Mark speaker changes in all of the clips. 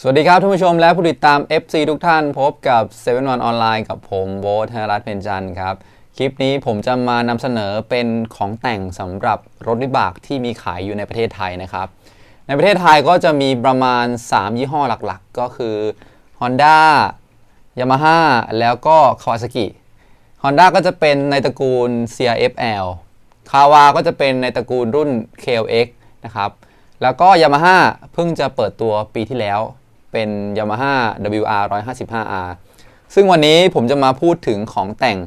Speaker 1: สวัสดีครับท่านผู้ชมและผู้ติดตาม FC ทุกท่านพบกับ7 1ออนไลน์กับผมโบทธนรัตน์เพ็ญจันทร์ครับ คลิปนี้ผมจะมานำเสนอเป็นของแต่งสำหรับรถวิบากที่มีขายอยู่ในประเทศไทยนะครับ ในประเทศไทยก็จะมีประมาณ 3 ยี่ห้อหลักๆ ก็คือ Honda Yamaha แล้วก็ Kawasaki Honda ก็จะเป็นในตระกูล CRFL คาวาก็จะเป็นในตระกูลรุ่น KLX นะครับแล้วก็ Yamaha เพิ่งจะเปิดตัวปีที่แล้ว เป็น Yamaha WR 155R ซึ่งวันนี้ผมจะมาพูดถึงของแต่ง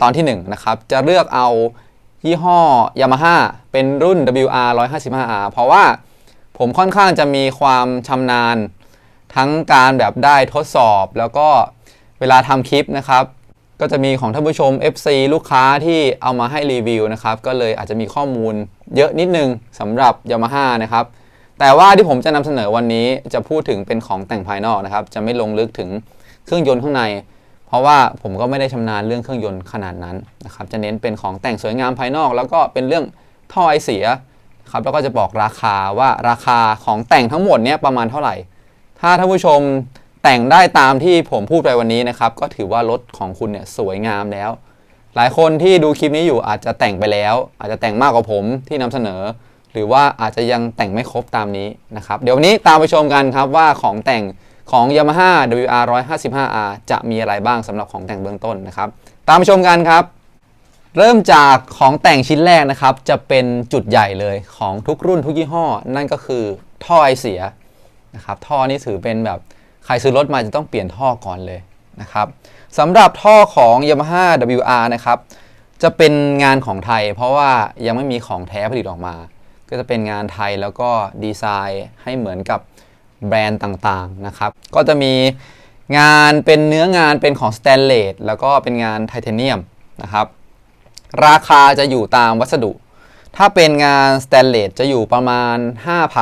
Speaker 1: ตอนที่1นะครับ จะเลือกเอายี่ห้อ Yamaha เป็นรุ่น WR 155R เพราะว่าผมค่อนข้างจะมีความชำนาญ ทั้งการแบบได้ทดสอบแล้วก็เวลาทำคลิปนะครับ ก็จะมีของท่านผู้ชม FC ลูกค้าที่เอามาให้รีวิวนะครับ ก็เลยอาจจะมีข้อมูลเยอะนิดนึงสำหรับ Yamaha นะครับ แต่ว่าที่ผมจะนำเสนอวันนี้จะพูดถึงเป็นของแต่งภายนอกนะครับ จะไม่ลงลึกถึงเครื่องยนต์ข้างใน เพราะว่าผมก็ไม่ได้ชำนาญเรื่องเครื่องยนต์ขนาดนั้นนะครับ จะเน้นเป็นของแต่งสวยงามภายนอก แล้วก็เป็นเรื่องท่อไอเสียครับแล้วก็จะบอกราคาว่าราคาของแต่งทั้งหมดเนี้ยประมาณเท่าไหร่ ถ้าท่านผู้ชมแต่งได้ตามที่ผมพูดไปวันนี้นะครับ ก็ถือว่ารถของคุณเนี่ยสวยงามแล้ว หลายคนที่ดูคลิปนี้อยู่อาจจะแต่งไปแล้ว อาจจะแต่งมากกว่าผมที่นำเสนอ หรือว่าอาจจะยังแต่งไม่ครบตามนี้นะครับ เดี๋ยววันนี้ตามไปชมกันครับว่าของแต่งของ Yamaha WR 155R จะมีอะไรบ้างสำหรับของแต่งเบื้องต้นนะครับ ตามไปชมกันครับ เริ่มจากของแต่งชิ้นแรกนะครับ จะเป็นจุดใหญ่เลยของทุกรุ่นทุกยี่ห้อ นั่นก็คือท่อไอเสียนะครับท่อนี้ถือเป็นแบบใครซื้อรถมาจะต้องเปลี่ยนท่อก่อนเลยนะครับสำหรับท่อของ Yamaha WR นะครับจะเป็นงานของไทย เพราะว่ายังไม่มีของแท้ผลิตออกมา ก็จะเป็นงานไทยแล้วก็ดีไซน์ให้เหมือนกับแบรนด์ต่างๆนะครับ ก็จะมีงานเป็นเนื้องานเป็นของสแตนเลสแล้วก็เป็นงานไทเทเนียมนะครับ ราคาจะอยู่ตามวัสดุ ถ้าเป็นงานสแตนเลสจะอยู่ประมาณ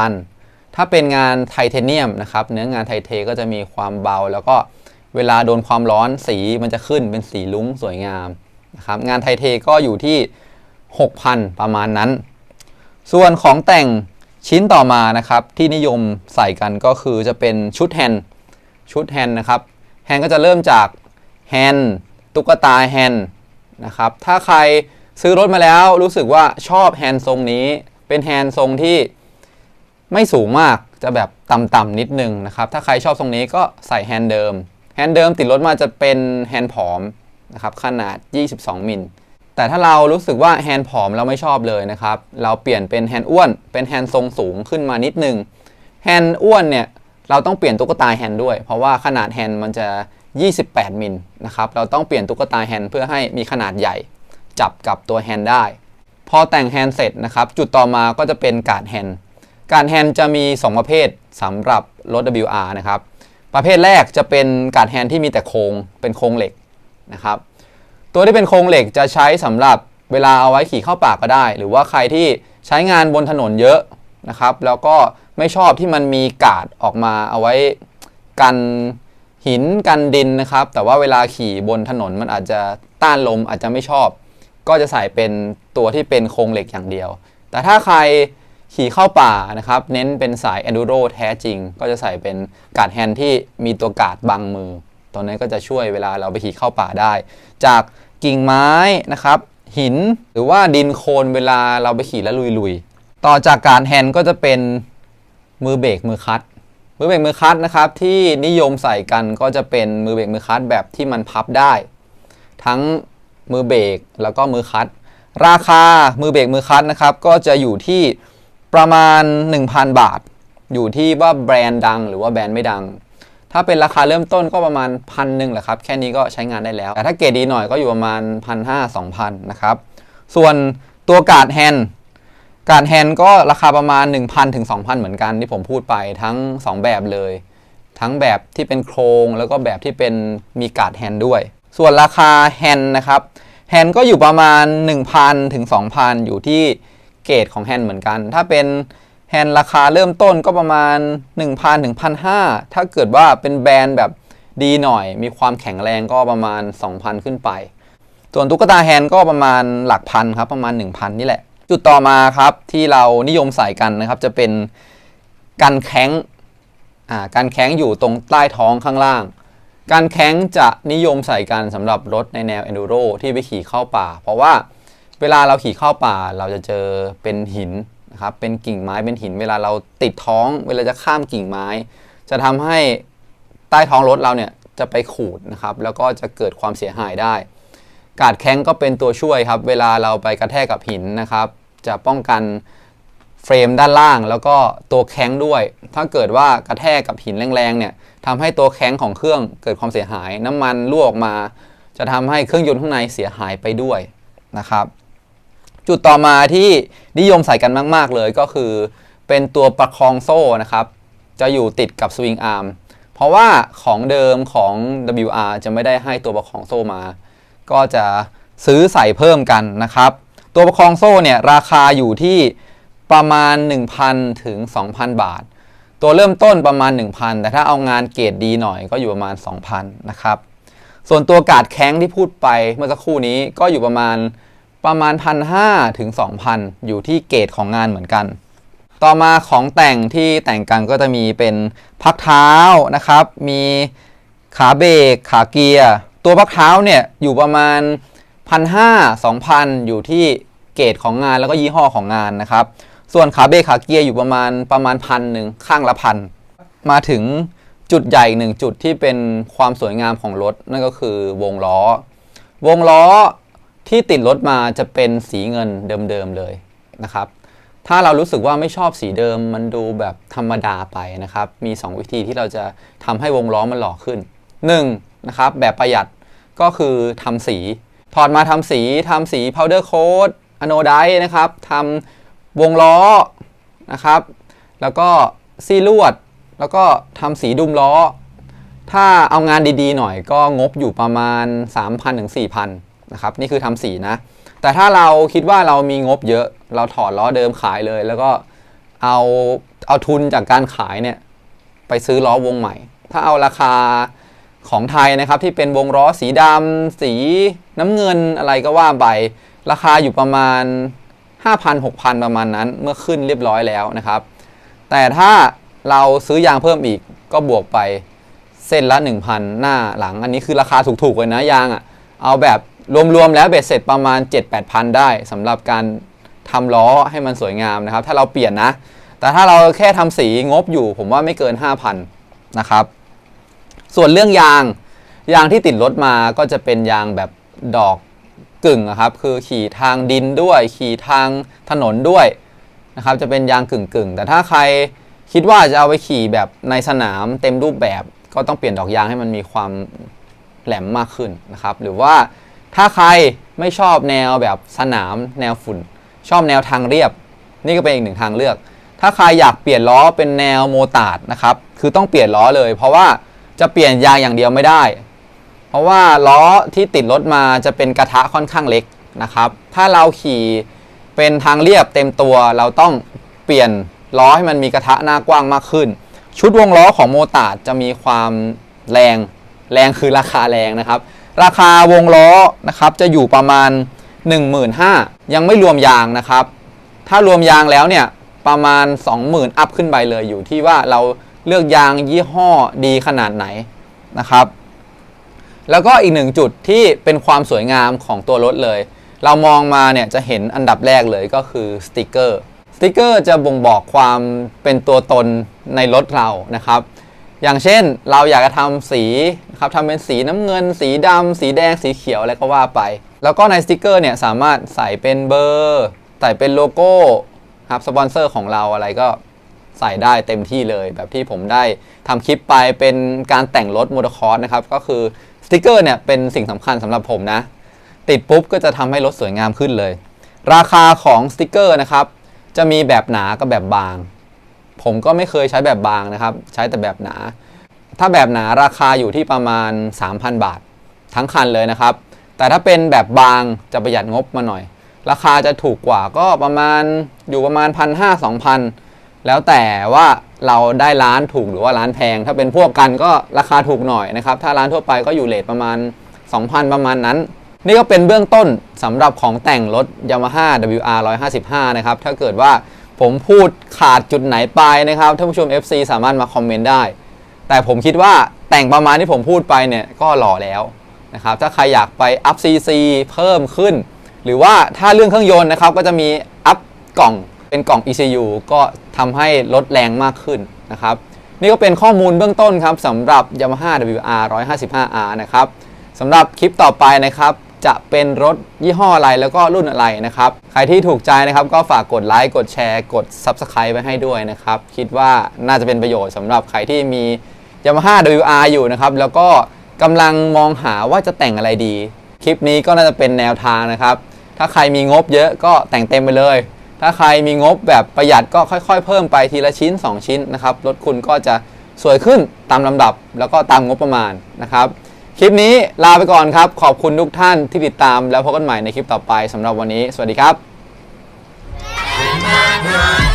Speaker 1: 5,000 ถ้าเป็นงานไทเทเนียมนะครับ เนื้องานไทเทก็จะมีความเบา แล้วก็เวลาโดนความร้อนสีมันจะขึ้นเป็นสีลุ้งสวยงามนะครับ งานไทเทก็อยู่ที่ 6,000 ประมาณนั้น ส่วนของแต่งชิ้นต่อมานะครับ ที่นิยมใส่กันก็คือจะเป็นชุดแฮนด์ชุดแฮนด์นะครับแฮนด์ก็จะเริ่มจากแฮนด์ตุ๊กตาแฮนด์นะครับถ้าใครซื้อรถมาแล้วรู้สึกว่าชอบแฮนด์ทรงนี้ เป็นแฮนด์ทรงที่ไม่สูงมากจะแบบต่ำๆนิดนึงนะครับถ้าใครชอบทรงนี้ก็ใส่แฮนด์เดิมแฮนด์เดิมติดรถมาจะเป็นแฮนด์ผอมนะครับขนาด 22 มิล แต่ถ้าเรารู้สึกว่าแฮนด์ผอมเราไม่ชอบเลยนะครับ เราเปลี่ยนเป็นแฮนด์อ้วน เป็นแฮนด์ทรงสูงขึ้นมานิดนึง แฮนด์อ้วนเนี่ยเราต้องเปลี่ยนตุ๊กตาแฮนด์ด้วย เพราะว่าขนาดแฮนด์มันจะ 28 มิลนะครับ เราต้องเปลี่ยนตุ๊กตาแฮนด์เพื่อให้มีขนาดใหญ่ จับกับตัวแฮนด์ได้ พอแต่งแฮนด์เสร็จนะครับ จุดต่อมาก็จะเป็นการ์ดแฮนด์ การ์ดแฮนด์จะมี 2 ประเภทสำหรับรถ WR นะครับ ประเภทแรกจะเป็นการ์ดแฮนด์ที่มีแต่โครงเป็นโครงเหล็กนะครับ ตัวที่เป็นโครงเหล็กจะใช้สำหรับเวลาเอาไว้ขี่เข้าป่าก็ได้ หรือว่าใครที่ใช้งานบนถนนเยอะนะครับ แล้วก็ไม่ชอบที่มันมีกาดออกมาเอาไว้กันหินกันดินนะครับ แต่ว่าเวลาขี่บนถนนมันอาจจะต้านลมอาจจะไม่ชอบ ก็จะใส่เป็นตัวที่เป็นโครงเหล็กอย่างเดียว แต่ถ้าใครขี่เข้าป่านะครับ เน้นเป็นสาย enduro แท้จริง ก็จะใส่เป็นกาดแฮนด์ที่มีตัวกาดบังมือตัวนี้ก็จะช่วยเวลาเราไปขี่เข้าป่าได้ จาก กิ่งไม้นะครับ หินหรือว่าดินโคลนเวลาเราไปขี่แล้วลุยๆ ต่อจากการแฮนด์ก็จะเป็นมือเบรกมือคัดมือเบรกมือคัดนะครับที่นิยมใส่กันก็จะเป็นมือเบรกมือคัดแบบที่มันพับได้ ทั้งมือเบรกแล้วก็มือคัดราคามือเบรกมือคัดนะครับก็จะอยู่ที่ประมาณ 1,000 บาท อยู่ที่ว่าแบรนด์ดังหรือว่าแบรนด์ไม่ดัง ถ้าเป็นราคาเริ่มต้นก็ประมาณพันหนึ่งแหละครับ แค่นี้ก็ใช้งานได้แล้ว แต่ถ้าเกรดดีหน่อยก็อยู่ประมาณ1 5 0 0 2,000นะครับ ส่วนตัวการ์ดแฮนด์การ์ดแฮนด์ก็ราคาประมาณ 1,000ถึง2,000 เหมือนกันที่ผมพูดไปทั้ง 2 แบบเลย ทั้งแบบที่เป็นโครงแล้วก็แบบที่เป็นมีการ์ดแฮนด์ด้วย ส่วนราคาแฮนด์นะครับแฮนด์ก็อยู่ประมาณ 1,000ถึง2,000 อยู่ที่เกรดของแฮนด์เหมือนกัน ถ้าเป็น แฮนด์ราคาเริ่มต้นก็ประมาณ 1,000ถึง1,500 ถ้าเกิดว่าเป็นแบรนด์แบบดีหน่อย มีความแข็งแรงก็ประมาณ 2,000 ขึ้นไป ส่วนตุ๊กตาแฮนด์ก็ประมาณหลักพันครับ ประมาณ 1,000 นี่แหละ จุดต่อมาครับที่เรานิยมใส่กันนะครับ จะเป็นกันแข้งอ่าการแข้งอยู่ตรงใต้ท้องข้างล่าง การแข้งจะนิยมใส่กันสำหรับรถในแนว enduro ที่ไปขี่เข้าป่า เพราะว่าเวลาเราขี่เข้าป่าเราจะเจอเป็นหิน นะครับเป็นกิ่งไม้เป็นหิน เวลาเราติดท้อง เวลาจะข้ามกิ่งไม้ จะทำให้ใต้ท้องรถเราเนี่ยจะไปขูดนะครับแล้วก็จะเกิดความเสียหายได้ กาดแข้งก็เป็นตัวช่วยครับ เวลาเราไปกระแทกกับหินนะครับ จะป้องกันเฟรมด้านล่าง แล้วก็ตัวแข้งด้วย ถ้าเกิดว่ากระแทกกับหินแรงๆเนี่ยทำให้ตัวแข้งของเครื่องเกิดความเสียหาย น้ำมันรั่วออกมา จะทำให้เครื่องยนต์ข้างในเสียหายไปด้วยนะครับ จุดต่อมาที่นิยมใส่กันมาก ๆ เลยก็คือเป็นตัวประคองโซ่นะครับ จะอยู่ติดกับสวิงอาร์มเพราะว่าของเดิมของ WR จะไม่ได้ให้ตัวประคองโซ่มา ก็จะซื้อใส่เพิ่มกันนะครับ ตัวประคองโซ่เนี่ยราคาอยู่ที่ประมาณ 1,000 ถึง 2,000 บาท ตัวเริ่มต้นประมาณ 1,000 แต่ถ้าเอางานเกรดดีหน่อยก็อยู่ประมาณ 2,000 นะครับ ส่วนตัวกาดแข้งที่พูดไปเมื่อสักครู่นี้ก็อยู่ประมาณ ประมาณ 1,500ถึง2,000 อยู่ที่เกรดของงานเหมือนกัน ต่อมาของแต่งที่แต่งกันก็จะมีเป็นพักเท้านะครับ มีขาเบรกขาเกียร์ตัวพักเท้าเนี่ยอยู่ประมาณ 1,500 2,000 อยู่ที่เกรดของงานแล้วก็ยี่ห้อของงานนะครับ ส่วนขาเบรกขาเกียร์อยู่ประมาณประมาณพันหนึ่งข้างละพันมาถึงจุดใหญ่อีกหนึ่งจุดที่เป็นความสวยงามของรถ นั่นก็คือวงล้อ วงล้อ ที่ติดรถมาจะเป็นสีเงินเดิมๆเลยนะครับ ถ้าเรารู้สึกว่าไม่ชอบสีเดิมมันดูแบบธรรมดาไปนะครับ มี 2 วิธีที่เราจะทำให้วงล้อมันหล่อขึ้น 1. นะครับแบบประหยัดก็คือทำสี ถอดมาทำสีทำสี powder coat อะโนไดนะครับทำวงล้อนะครับ แล้วก็ซีลวด แล้วก็ทำสีดุมล้อ ถ้าเอางานดีๆหน่อยก็งบอยู่ประมาณ 3,000ถึง4,000 นะครับนี่คือทำสีนะ แต่ถ้าเราคิดว่าเรามีงบเยอะเราถอดล้อเดิมขายเลย แล้วก็เอาเอาทุนจากการขายเนี่ยไปซื้อล้อวงใหม่ ถ้าเอาราคาของไทยนะครับที่เป็นวงล้อสีดำสีน้ำเงินอะไรก็ว่าไปราคาอยู่ประมาณ 5,000 6,000 ประมาณนั้น เมื่อขึ้นเรียบร้อยแล้วนะครับ แต่ถ้าเราซื้อยางเพิ่มอีกก็บวกไปเส้นละ 1,000 หน้าหลัง อันนี้คือราคาถูกๆเลยนะยางอะ่ะเอาแบบ รวมๆแล้วเบ็ดเสร็จประมาณ 7-8,000ได้สำหรับการทำล้อให้มันสวยงามนะครับ ถ้าเราเปลี่ยนนะ แต่ถ้าเราแค่ทำสีงบอยู่ ผมว่าไม่เกิน 5,000นะครับ ส่วนเรื่องยาง ยางที่ติดรถมาก็จะเป็นยางแบบดอกกึ่งอะครับ คือขี่ทางดินด้วย ขี่ทางถนนด้วยนะครับ จะเป็นยางกึ่งกึ่งแต่ถ้าใครคิดว่าจะเอาไปขี่แบบในสนามเต็มรูปแบบ ก็ต้องเปลี่ยนดอกยางให้มันมีความแหลมมากขึ้นนะครับ หรือว่า ถ้าใครไม่ชอบแนวแบบสนามแนวฝุ่น ชอบแนวทางเรียบ นี่ก็เป็นอีกหนึ่งทางเลือก ถ้าใครอยากเปลี่ยนล้อเป็นแนวโมตาร์ดนะครับคือต้องเปลี่ยนล้อเลย เพราะว่าจะเปลี่ยนยางอย่างเดียวไม่ได้ เพราะว่าล้อที่ติดรถมาจะเป็นกระทะค่อนข้างเล็กนะครับ ถ้าเราขี่เป็นทางเรียบเต็มตัวเราต้องเปลี่ยนล้อให้มันมีกระทะหน้ากว้างมากขึ้น ชุดวงล้อของโมตาร์ดจะมีความแรงแรงคือราคาแรงนะครับ ราคาวงล้อนะครับจะอยู่ประมาณ 15,000ยังไม่รวมยางนะครับ ถ้ารวมยางแล้วเนี่ยประมาณ 20,000 อัพขึ้นไปเลยอยู่ที่ว่าเราเลือกยางยี่ห้อดีขนาดไหนนะครับ แล้วก็อีกหนึ่งจุดที่เป็นความสวยงามของตัวรถเลย เรามองมาเนี่ยจะเห็นอันดับแรกเลยก็คือสติกเกอร์สติกเกอร์จะบ่งบอกความเป็นตัวตนในรถเรานะครับ อย่างเช่นเราอยากจะทำสีนะครับทำเป็นสีน้ำเงิน สีดำสีแดงสีเขียวอะไรก็ว่าไป แล้วก็ในสติกเกอร์เนี่ยสามารถใส่เป็นเบอร์ ใส่เป็นโลโก้ครับสปอนเซอร์ของเราอะไรก็ใส่ได้เต็มที่เลยแบบที่ผมได้ทำคลิปไปเป็นการแต่งรถมอเตอร์คอร์สนะครับ ก็คือสติกเกอร์เนี่ยเป็นสิ่งสำคัญสำหรับผมนะ ติดปุ๊บก็จะทำให้รถสวยงามขึ้นเลย ราคาของสติกเกอร์นะครับจะมีแบบหนากับแบบบาง ผมก็ไม่เคยใช้แบบบางนะครับ ใช้แต่แบบหนา ถ้าแบบหนาราคาอยู่ที่ประมาณ 3,000 บาท ทั้งคันเลยนะครับ แต่ถ้าเป็นแบบบางจะประหยัดงบมาหน่อย ราคาจะถูกกว่าก็ประมาณอยู่ประมาณ 1,500 2,000 แล้วแต่ว่าเราได้ร้านถูกหรือว่าร้านแพง ถ้าเป็นพวกกันก็ราคาถูกหน่อยนะครับ ถ้าร้านทั่วไปก็อยู่เลทประมาณ 2,000 ประมาณนั้นนี่ก็เป็นเบื้องต้นสำหรับของแต่งรถ Yamaha WR 155 นะครับ ถ้าเกิดว่า ผมพูดขาดจุดไหนไปนะครับท่านผู้ชม FC สามารถมาคอมเมนต์ได้ แต่ผมคิดว่าแต่งประมาณที่ผมพูดไปเนี่ยก็หล่อแล้วนะครับถ้าใครอยากไปอัพ CC เพิ่มขึ้น หรือว่าถ้าเรื่องเครื่องยนต์นะครับก็จะมีอัพกล่องเป็นกล่อง ECU ก็ทำให้ลดแรงมากขึ้นนะครับนี่ก็เป็นข้อมูลเบื้องต้นครับสำหรับ Yamaha WR 155R นะครับสำหรับคลิปต่อไปนะครับ จะเป็นรถยี่ห้ออะไรแล้วก็รุ่นอะไรนะครับ ใครที่ถูกใจนะครับก็ฝากกดไลค์กดแชร์กด Subscribe ไว้ให้ด้วยนะครับ คิดว่าน่าจะเป็นประโยชน์สำหรับใครที่มี Yamaha WR อยู่นะครับ แล้วก็กำลังมองหาว่าจะแต่งอะไรดี คลิปนี้ก็น่าจะเป็นแนวทางนะครับ ถ้าใครมีงบเยอะก็แต่งเต็มไปเลย ถ้าใครมีงบแบบประหยัดก็ค่อย ๆ เพิ่มไปทีละชิ้น 2 ชิ้นนะครับรถคุณก็จะสวยขึ้นตามลำดับแล้วก็ตามงบประมาณนะครับ คลิปนี้ลาไปก่อนครับ ขอบคุณทุกท่านที่ติดตาม แล้วพบกันใหม่ในคลิปต่อไปสำหรับวันนี้ สวัสดีครับ
Speaker 2: Bye.